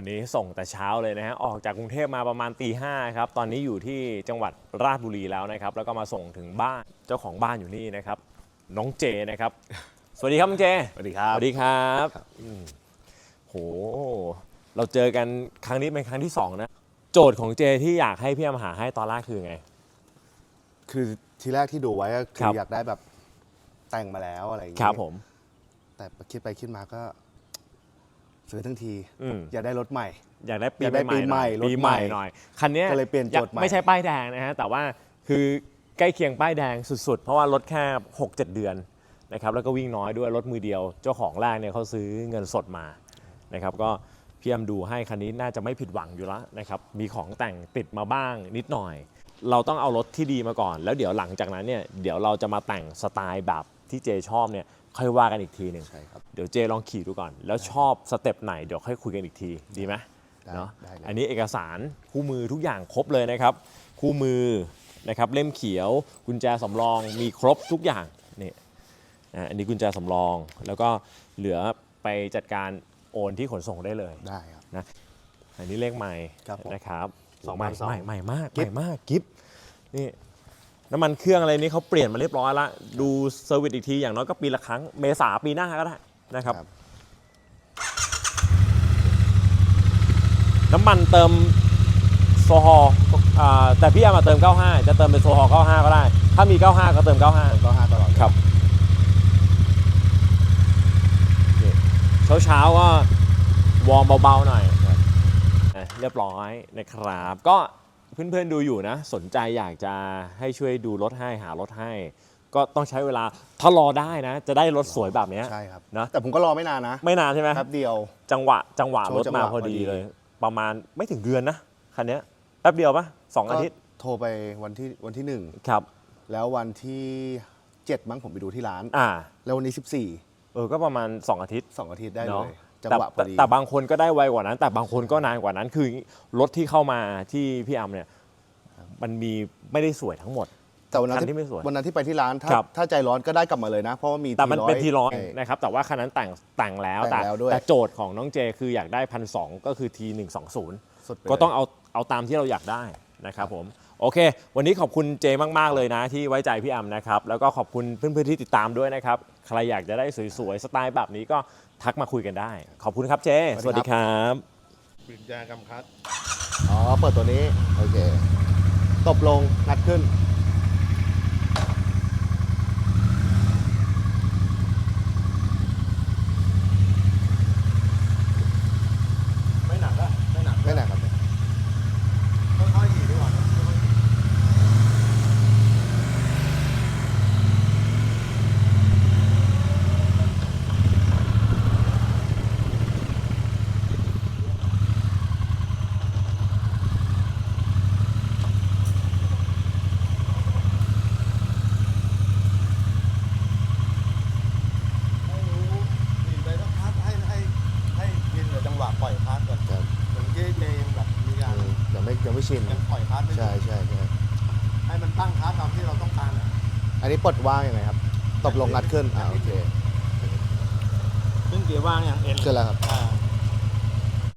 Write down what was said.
วันนี้ส่งแต่เช้าเลยนะฮะออกจากกรุงเทพมาประมาณตีห้าครับตอนนี้อยู่ที่จังหวัดราชบุรีแล้วนะครับ แล้วก็มาส่งถึงบ้านเจ้าของบ้านอยู่นี่นะครับ น้องเจนะครับ สวัสดีครับน้องเจสวัสดีครับ สวัสดีครับครับอืมโหเราเจอกันครั้งนี้เป็นครั้งที่สองนะโจทย์ของเจที่อยากให้พี่อมหาให้ตอนแรกคือไง คือทีแรกที่ดูไว้ก็คืครัอบ อยากได้แบบแต่งมาแล้วอะไรอย่างคเงี้รับผม แต่คิดไปคิดมาก็ ซื้อทั้งทีอืม อยากได้รถใหม่ อยากได้ปีอยากได้ใหม่ๆหน่อยปีปีใหใหม่ม่รถใหม่หน่อย คันเนี้ยก็เลยเปลี่ยนโจทย์ใหม่ ไม่ใช่ป้ายแดงนะฮะ แต่ว่าคือใกล้เคียงป้ายแดงสุดๆ เพราะว่ารถแค่ 6-7 เดือนนะครับ แล้วก็วิ่งน้อยด้วยรถมือเดียว เจ้าของแรกเนี่ยเขาซื้อเงินสดมานะครับ ก็พี่แอมดูให้คันนี้น่าจะไม่ผิดหวังอยู่แล้วนะครับ มีของแต่งติดมาบ้างนิดหน่อย เราต้องเอารถที่ดีมาก่อน แล้วเดี๋ยวหลังจากนั้นเนี่ย เดี๋ยวเราจะมาแต่งสไตล์แบบ ที่เจชอบเนี่ยค่อยว่ากันอีกทีหนึ่งใช่ครับ เดี๋ยวเจลองขี่ดูก่อน แล้วชอบสเต็ปไหนเดี๋ยวค่อยคุยกันอีกทีดีไหมได้เนาะได้เลยอันนี้เอกสารคู่มือทุกอย่างครบเลยนะครับ คู่มือนะครับเล่มเขียวกุญแจสำรองมีครบทุกอย่างนี่อะอันนี้กุญแจสำรอง แล้วก็เหลือไปจัดการโอนที่ขนส่งได้เลยได้ครับอันนี้เลขใหม่ครับผมนะครับสองใหม่พันสองใหม่ใหม่มากกิ๊ใหบม่มากกิฟนี่ น้ำมันเครื่องอะไรนี่เขาเปลี่ยนมาเรียบร้อยแล้วดูเซอร์วิสอีกทีอย่างน้อยก็ปีละครั้งเมษาปีหน้าก็ได้นะครับ ครับ น้ำมันเติมโซฮอล์อ่าแต่พี่เอามาเติม 95 จะเติมเป็นโซฮอล์95 ก็ได้ ถ้ามี 95 ก็เติม 95 ก็ห้าตลอดครับ เช้าเช้าๆก็วอร์มเบาๆหน่อยอะเรียบร้อยนะครับ ก็ เพื่อนๆดูอยู่นะ สนใจอยากจะให้ช่วยดูรถให้หารถให้ ก็ต้องใช้เวลาถ้ารอได้นะ จะได้รถสวยแบบเนี้ยใช่ครับนะแต่ผมก็รอไม่นานนะไม่นานใช่ไหมแป๊บเดียว จังหวะจังหวะช่รวถงจังหมาวะพอดีพอดีเลย ประมาณไม่ถึงเดือนนะคันเนี้ยแป๊บเดียวปะสองอาทิตย์ก็โทรไปวันที่วันที่หนึ่งครับ แล้ววันที่เจ็ดมั้งผมไปดูที่ร้าน อ่า แล้ววันนี้สิบสี่เออก็ประมาณ2อาทิตย์สองอาทิตย์ได้เลเนาะย จังแต่หวะพแต่อดี แต่บางคนก็ได้ไวกว่านั้น แต่บางคนก็นานกว่านั้น คือรถที่เข้ามาที่พี่อัมเนี่ย มันมีไม่ได้สวยทั้งหมด แต่วันนั้นคันที่ไม่สวยวันนั้นที่ไปที่ร้านถ้าครับถ้าใจร้อนก็ได้กลับมาเลยนะ เพราะว่ามีแต่มันเป็นทีร้อยใช่นะครับแต่ว่าคันนั้นแต่งแต่งแล้วแต่งแล้วด้วยแต่โจทย์ของน้องเจคืออยากได้พันสก็คือทีหนึ่งสองศูนย์สุดไปก็เลยต้องเอาเอาตามที่เราอยากได้นะครับผม โอเค วันนี้ขอบคุณเจมากๆเลยนะ ที่ไว้ใจพี่อำนะครับ แล้วก็ขอบคุณเพื่อนๆที่ติดตามด้วยนะครับ ใครอยากจะได้สวยๆ สไตล์แบบนี้ก็ทักมาคุยกันได้ ขอบคุณครับเจ สวัสดีครับปิดยากำคัดอ๋อ เปิดตัวนี้ โอเค ตบลงนัดขึ้น ไม่หนักอะไม่หนัก ไม่หนักครับ ค่อยๆหยีดีกว่านะ ให้รู้หนีไปสักพักให้ให้ให้ยินกับจังหวะปล่อยคาร์ดก่อน ครับ เหมือนที่เจยังแบบมีการ อืมยัง ไม่ยังไม่ชินยังปล่อยคาร์ดไม่ใช่ใช่ใช่ให้มันตั้งคาร์ดตามที่เราต้องการอะอันนี้ปลดว่างยังไงครับ ตบลงงัดขึ้นอ่าโอเคซึ่งเกียร์ว่างอย่างเอ็น ขึ้นแล้วครับ อ่า